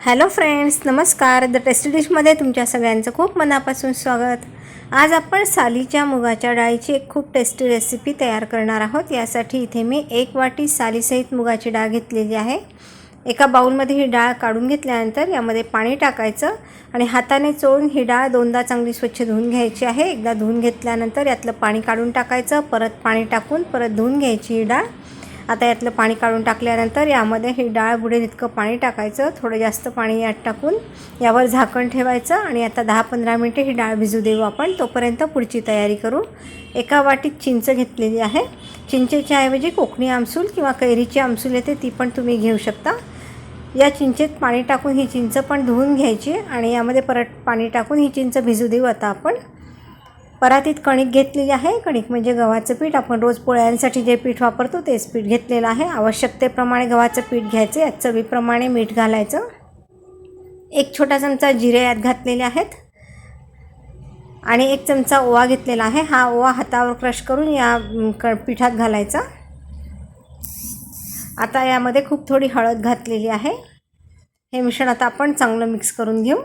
Hello friends नमस्कार. The tasty डिशमध्ये तुमच्या सगळ्यांचं खूप मनापासून स्वागत. आज आपण सालीच्या मुगाच्या डाळीची एक खूप टेस्टी रेसिपी तयार करणार आहोत. यासाठी इथे मी एक वाटी सालीसहित मुगाची डाळ घेतलेली आहे. एका बाऊलमध्ये ही डाळ काढून घेतल्यानंतर यामध्ये पाणी टाकायचं आणि हाताने चोळून ही डाळ दोनदा चांगली स्वच्छ धुवून घ्यायची आहे. एकदा धुवून घेतल्यानंतर यातलं पाणी काढून टाकायचं. परत पाणी टाकून परत धुवून घ्यायची ही डाळ. आता यातलं पाणी काढून टाकल्यानंतर यामध्ये ही डाळ बुडेल इतकं पाणी टाकायचं थोडं जास्त पाणी यात टाकून यावर झाकण ठेवायचं आणि आता दहा पंधरा मिनटे ही डाळ भिजू देऊ आपण. तोपर्यंत पुढची तयारी करू. एका वाटीत चिंच घेतलेली आहे. चिंचेच्या ऐवजी कोकणी आमसूल किंवा कैरीची आमसूल येते ती पण तुम्ही घेऊ शकता. या चिंचेत पाणी टाकून ही चिंच पण धुवून घ्यायची आणि यामध्ये परत पाणी टाकून ही चिंच भिजू देऊ आता आपण. परातीत कणिक घेतलेली आहे. कणिक म्हणजे गव्हाचं पीठ. आपण रोज पोळ्यांसाठी जे पीठ वापरतो तेच पीठ घेतलेलं आहे. आवश्यकतेप्रमाणे गव्हाचं पीठ घ्यायचं. यात चवीप्रमाणे मीठ घालायचं. एक छोटा चमचा जिरे यात घातलेले आहेत. आणि एक चमचा ओवा घेतलेला आहे. हा ओवा हातावर क्रश करून या क पिठात घालायचा. आता यामध्ये खूप थोडी हळद घातलेली आहे. हे मिश्रण आता आपण चांगलं मिक्स करून घेऊ.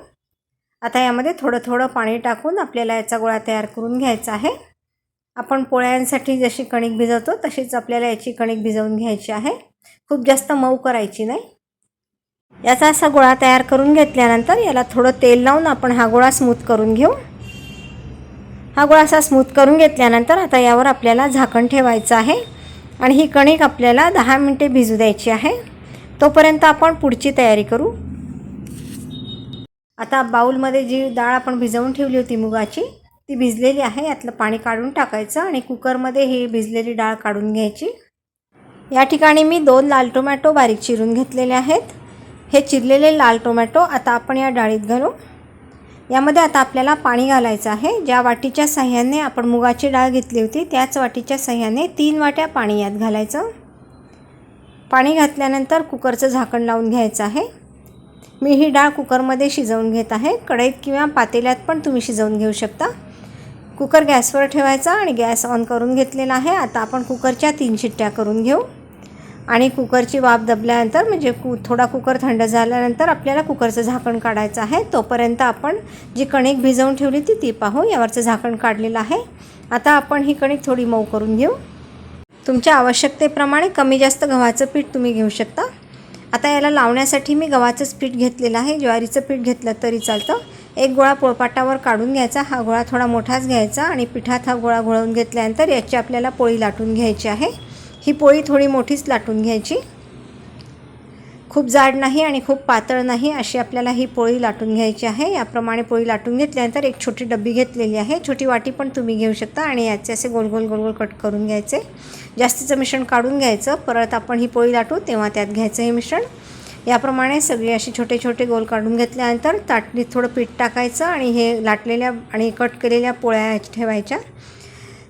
आता यामध्ये थोडं थोडं पाणी टाकून आपल्याला याचा गोळा तयार करून घ्यायचा आहे. आपण पोळ्यांसाठी जशी कणिक भिजवतो तशीच आपल्याला याची कणिक भिजवून घ्यायची आहे. खूप जास्त मऊ करायची नाही. याचा असा गोळा तयार करून घेतल्यानंतर याला थोडं तेल लावून आपण हा गोळा स्मूथ करून घेऊ. हा गोळा असा स्मूथ करून घेतल्यानंतर आता यावर आपल्याला झाकण ठेवायचं आहे आणि ही कणिक आपल्याला दहा मिनटे भिजू द्यायची आहे. तोपर्यंत आपण पुढची तयारी करू. आता बाऊलमध्ये जी डाळ आपण भिजवून ठेवली होती मुगाची ती भिजलेली आहे. यातलं पाणी काढून टाकायचं आणि कुकरमध्ये ही भिजलेली डाळ काढून घ्यायची. या ठिकाणी मी दोन लाल टोमॅटो बारीक चिरून घेतलेले आहेत. हे चिरलेले लाल टोमॅटो आता आपण या डाळीत घालू. यामध्ये आता आपल्याला पाणी घालायचं आहे. ज्या वाटीच्या साह्याने आपण मुगाची डाळ घेतली होती त्याच वाटीच्या साह्याने तीन वाट्या पाणी यात घालायचं. पाणी घातल्यानंतर कुकरचं झाकण लावून घ्यायचं आहे. मी ही डाळ कुकरमध्ये शिजवून घेत आहे. कढईत किंवा पातेल्यात पण तुम्ही शिजवून घेऊ शकता. कुकर गॅसवर ठेवायचा आणि गॅस ऑन करून घेतलेला आहे. आता आपण कुकरच्या तीन शिट्ट्या करून घेऊ. आणि कुकरची वाफ दबल्यानंतर म्हणजे कु थोडा कुकर थंड झाल्यानंतर आपल्याला कुकरचं झाकण काढायचं आहे. तोपर्यंत आपण जी कणिक भिजवून ठेवली ती ती पाहू. यावरचं झाकण काढलेलं आहे. आता आपण ही कणिक थोडी मऊ करून घेऊ. तुमच्या आवश्यकतेप्रमाणे कमी जास्त गव्हाचं पीठ तुम्ही घेऊ शकता. आता याला लावण्यासाठी मी गव्हाचंच पीठ घेतलेलं आहे. ज्वारीचं पीठ घेतलं तरी चालतं. एक गोळा पोळपाटावर काढून घ्यायचा. हा गोळा थोडा मोठाच घ्यायचा आणि पिठात हा गोळा घोळवून घेतल्यानंतर याची आपल्याला पोळी लाटून घ्यायची आहे. ही पोळी थोडी मोठीच लाटून घ्यायची. खूप जाड नाही आणि खूप पातळ नाही अशी आपल्याला ही पोळी लाटून घ्यायची आहे. याप्रमाणे पोळी लाटून घेतल्यानंतर एक छोटी डब्बी घेतलेली आहे. छोटी वाटी पण तुम्ही घेऊ शकता आणि याचे असे गोल गोल गोल गोल कट करून घ्यायचे. जास्तीचं मिश्रण काढून घ्यायचं. परत आपण ही पोळी लाटू तेव्हा त्यात घ्यायचं हे मिश्रण. याप्रमाणे सगळे असे छोटे छोटे गोल काढून घेतल्यानंतर ताटणीत थोडं पीठ टाकायचं आणि हे लाटलेल्या आणि कट केलेल्या पोळ्या ठेवायच्या.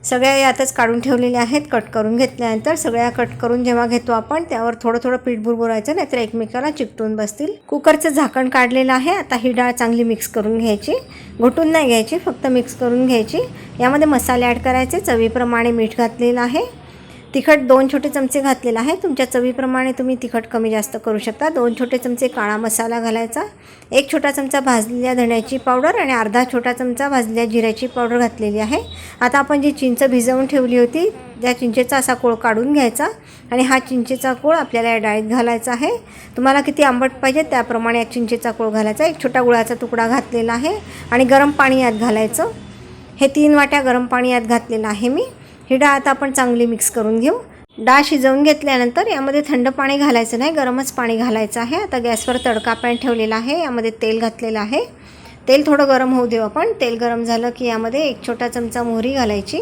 सगळ्या यातच काढून ठेवलेल्या आहेत कट करून घेतल्यानंतर सगळ्या कट करून जेव्हा घेतो आपण त्यावर थोडं थोडं पीठ बुरबुरायचं नाहीतर एकमेकाला चिकटून बसतील. कुकरचं झाकण काढलेलं आहे. आता ही डाळ चांगली मिक्स करून घ्यायची. घोटून नाही घ्यायची फक्त मिक्स करून घ्यायची. यामध्ये मसाले ॲड करायचे. चवीप्रमाणे मीठ घातलेलं आहे. तिखट दोन छोटे चमचे घातलेला आहे. तुमच्या चवीप्रमाणे तुम्ही तिखट कमी जास्त करू शकता. दोन छोटे चमचे काळा मसाला घालायचा. एक छोटा चमचा भाजलेल्या धण्याची पावडर आणि अर्धा छोटा चमचा भाजलेल्या जिऱ्याची पावडर घातलेली आहे. आता आपण जी चिंच भिजवून ठेवली होती त्या चिंचेचा असा कोळ काढून घ्यायचा आणि हा चिंचेचा कोळ आपल्याला या डाळीत घालायचा आहे. तुम्हाला किती आंबट पाहिजे त्याप्रमाणे या चिंचेचा कोळ घालायचा. एक छोटा गुळाचा तुकडा घातलेला आहे आणि गरम पाणी यात घालायचं. हे तीन वाट्या गरम पाणी यात घातलेलं आहे मी. ही डाळ आता आपण चांगली मिक्स करून घेऊ. डाळ शिजवून घेतल्यानंतर यामध्ये थंड पाणी घालायचं नाही गरमच पाणी घालायचं आहे. आता गॅसवर तडका पॅन ठेवलेला आहे यामध्ये तेल घातलेलं आहे. तेल थोडं गरम होऊ देऊ आपण. तेल गरम झालं की यामध्ये एक छोटा चमचा मोहरी घालायची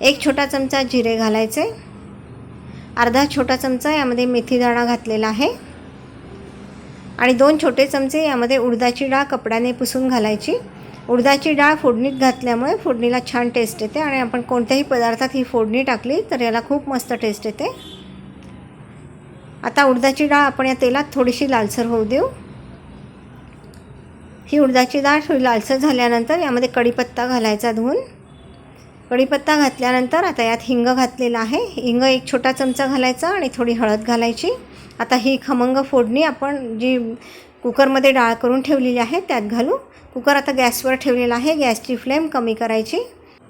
एक छोटा चमचा जिरे घालायचे अर्धा छोटा चमचा यामध्ये मेथी दाणा घातलेला आहे आणि दोन छोटे चमचे यामध्ये उडदाची डाळ कपड्याने पुसून घालायची. उडदाची डाळ फोडणीत घातल्यामुळे फोडणीला छान टेस्ट येते आणि आपण कोणत्याही पदार्थात ही फोडणी टाकली तर याला खूप मस्त टेस्ट येते. आता उडदाची डाळ आपण या तेलात थोडीशी लालसर होऊ देऊ. ही उडदाची डाळ थोडी लालसर झाल्यानंतर यामध्ये कढीपत्ता घालायचा धुवून. कढीपत्ता घातल्यानंतर आता यात हिंग घातलेला आहे. हिंग एक छोटा चमचा घालायचा आणि थोडी हळद घालायची. आता ही खमंग फोडणी आपण जी कुकरमध्ये डाळ करून ठेवलेली आहे त्यात घालू. कुकर आता गॅसवर ठेवलेला आहे. गॅसची फ्लेम कमी करायची.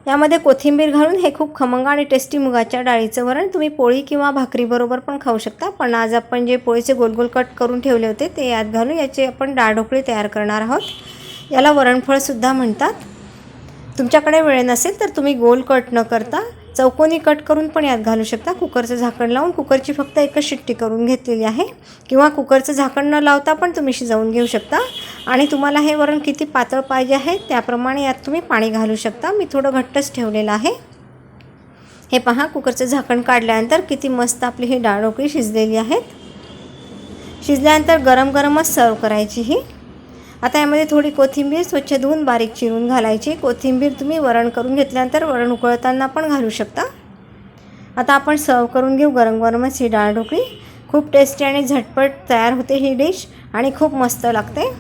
यामध्ये कोथिंबीर घालून हे खूप खमंग आणि टेस्टी मुगाच्या डाळीचं वरण तुम्ही पोळी किंवा भाकरीबरोबर पण खाऊ शकता. पण आज आपण जे पोळीचे गोल गोल कट करून ठेवले होते ते यात घालून याचे आपण डाळ ढोकळी तयार करणार आहोत. याला वरणफळसुद्धा म्हणतात. तुमच्याकडे वेळ नसेल तर तुम्ही गोल कट न करता चौकोनी कट करून पण यात घालू शकता. कुकरचं झाकण लावून कुकरची फक्त एकच शिट्टी करून घेतलेली आहे. किंवा कुकरचं झाकण न लावता पण तुम्ही शिजवून घेऊ शकता. आणि तुम्हाला हे वरण किती पातळ पाहिजे आहे त्याप्रमाणे यात तुम्ही पाणी घालू शकता. मी थोडं घट्टच ठेवलेलं आहे. हे पहा कुकरचं झाकण काढल्यानंतर किती मस्त आपली ही डाळ ढोकळी शिजलेली आहेत शिजल्यानंतर गरम गरमच सर्व करायची ही. आता यामध्ये थोडी कोथिंबीर स्वच्छ धुवून बारीक चिरून घालायची. कोथिंबीर तुम्ही वरण करून घेतल्यानंतर वरण उकळताना पण घालू शकता. आता आपण सर्व करून घेऊ गरम गरमच ही डाळ ढोकळी. खूप टेस्टी आणि झटपट तयार होते ही डिश आणि खूप मस्त लागते.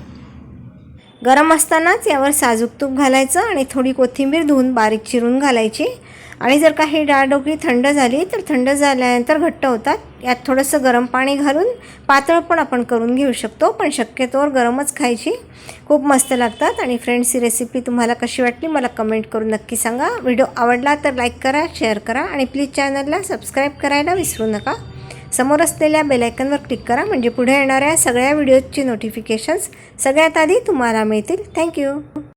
गरम असतानाच यावर साजूक तूप घालायचं आणि थोडी कोथिंबीर धुवून बारीक चिरून घालायची. आणि जर का ही डाळ ढोकळी थंड झाली तर थंड झाल्यानंतर घट्ट होतात. यात थोडंसं गरम पाणी घालून पातळ पण आपण करून घेऊ शकतो पण शक्यतोवर गरमच खायची. खूप मस्त लागतात. आणि फ्रेंड्स ही रेसिपी तुम्हाला कशी वाटली मला कमेंट करून नक्की सांगा. व्हिडिओ आवडला तर लाईक करा शेअर करा आणि प्लीज चॅनलला सबस्क्राईब करायला विसरू नका. समोर असलेल्या बेलायकनवर क्लिक करा म्हणजे पुढे येणाऱ्या सगळ्या व्हिडिओजची नोटिफिकेशन्स सगळ्यात आधी तुम्हाला मिळतील. थँक्यू